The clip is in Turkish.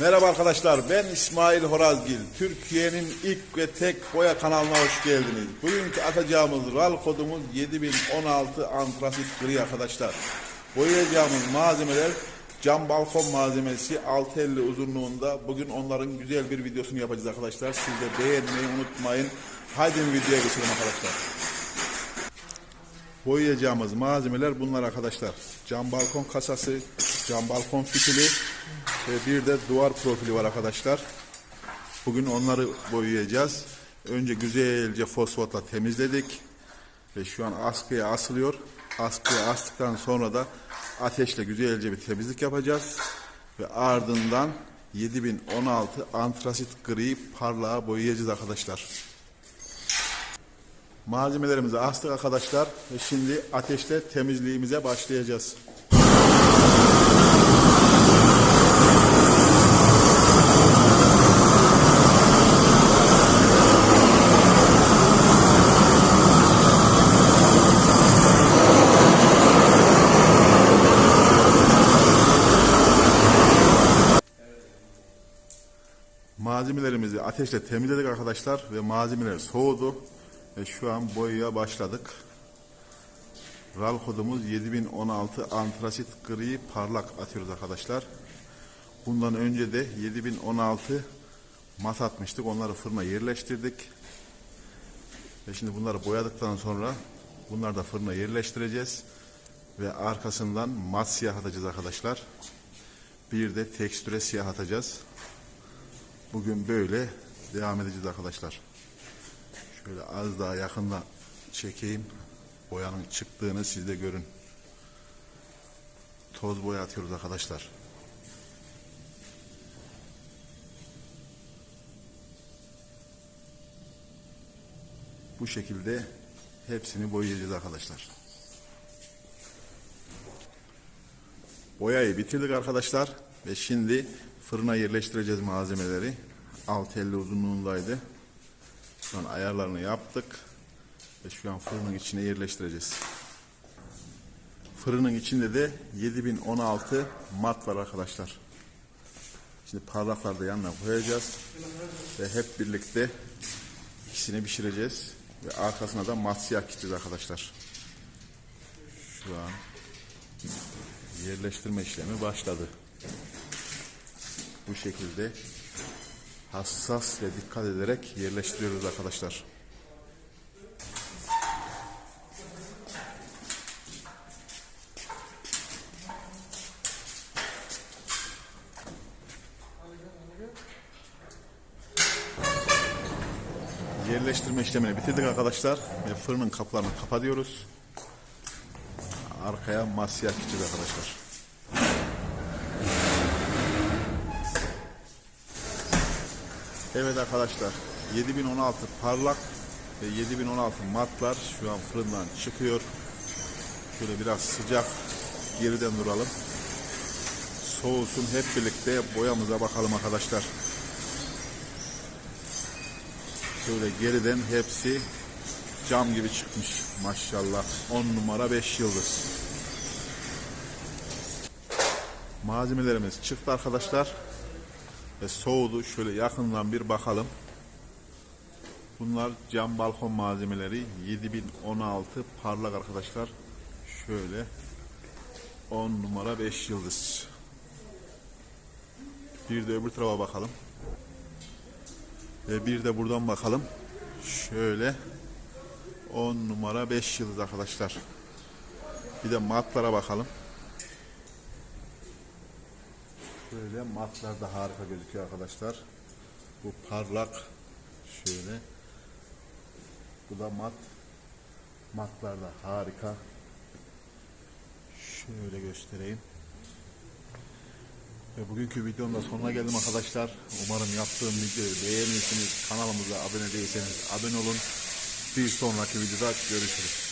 Merhaba arkadaşlar ben İsmail Horazgil. Türkiye'nin ilk ve tek boya kanalına hoş geldiniz. Bugünkü atacağımız RAL kodumuz 7016 antrasit gri arkadaşlar. Boyayacağımız malzemeler cam balkon malzemesi 650 uzunluğunda. Bugün onların güzel bir videosunu yapacağız arkadaşlar. Siz de beğenmeyi unutmayın. Haydi videoya geçelim arkadaşlar. Boyayacağımız malzemeler bunlar arkadaşlar. Cam balkon kasası, cam balkon fitili bir de duvar profili var arkadaşlar. Bugün onları boyayacağız. Önce güzelce fosfatla temizledik. Ve şu an askıya asılıyor. Askıya astıktan sonra da ateşle güzelce bir temizlik yapacağız. Ve ardından 7016 antrasit gri parlağa boyayacağız arkadaşlar. Malzemelerimizi astık arkadaşlar ve şimdi ateşle temizliğimize başlayacağız. Malzemelerimizi ateşle temizledik arkadaşlar ve malzemeler soğudu ve şu an boyaya başladık. RAL kodumuz 7016 antrasit gri parlak atıyoruz arkadaşlar. Bundan önce de 7016 mat atmıştık. Onları fırına yerleştirdik. Ve şimdi bunları boyadıktan sonra bunları da fırına yerleştireceğiz. Ve arkasından mat siyah atacağız arkadaşlar. Bir de tekstüre siyah atacağız. Bugün böyle devam edeceğiz arkadaşlar. Şöyle az daha yakında çekeyim. Boyanın çıktığını siz de görün. Toz boya atıyoruz arkadaşlar. Bu şekilde hepsini boyayacağız arkadaşlar. Boyayı bitirdik arkadaşlar ve şimdi fırına yerleştireceğiz malzemeleri. 650 uzunluğundaydı. Şu an ayarlarını yaptık ve şu an fırının içine yerleştireceğiz. Fırının içinde de 7016 mat var arkadaşlar. Şimdi parlakları da yanına koyacağız ve hep birlikte ikisini pişireceğiz ve arkasına da mat siyah gideceğiz arkadaşlar. Şu an yerleştirme işlemi başladı. Bu şekilde hassas ve dikkat ederek yerleştiriyoruz arkadaşlar. Yerleştirme işlemini bitirdik arkadaşlar ve fırının kaplarını kapatıyoruz. Arkaya masya gideceğiz arkadaşlar. Evet arkadaşlar 7016 parlak ve 7016 matlar şu an fırından çıkıyor. Şöyle biraz sıcak geriden duralım. Soğusun hep birlikte boyamıza bakalım arkadaşlar. Şöyle geriden hepsi cam gibi çıkmış maşallah. 10 numara 5 yıldız. Malzemelerimiz çıktı arkadaşlar ve soğudu. Şöyle yakından bir bakalım. Bunlar cam balkon malzemeleri 7016 parlak arkadaşlar. Şöyle 10 numara 5 yıldız. Bir de öbür tarafa bakalım. Ve bir de buradan bakalım. Şöyle 10 numara 5 yıldız arkadaşlar. Bir de matlara bakalım. Şöyle matlar da harika gözüküyor arkadaşlar. Bu parlak şöyle. Bu da mat. Matlar da harika. Şöyle göstereyim. Ve bugünkü videonun da sonuna geldim arkadaşlar. Umarım yaptığım videoyu beğenirsiniz. Kanalımıza abone değilseniz abone olun. Bir sonraki videoda görüşürüz.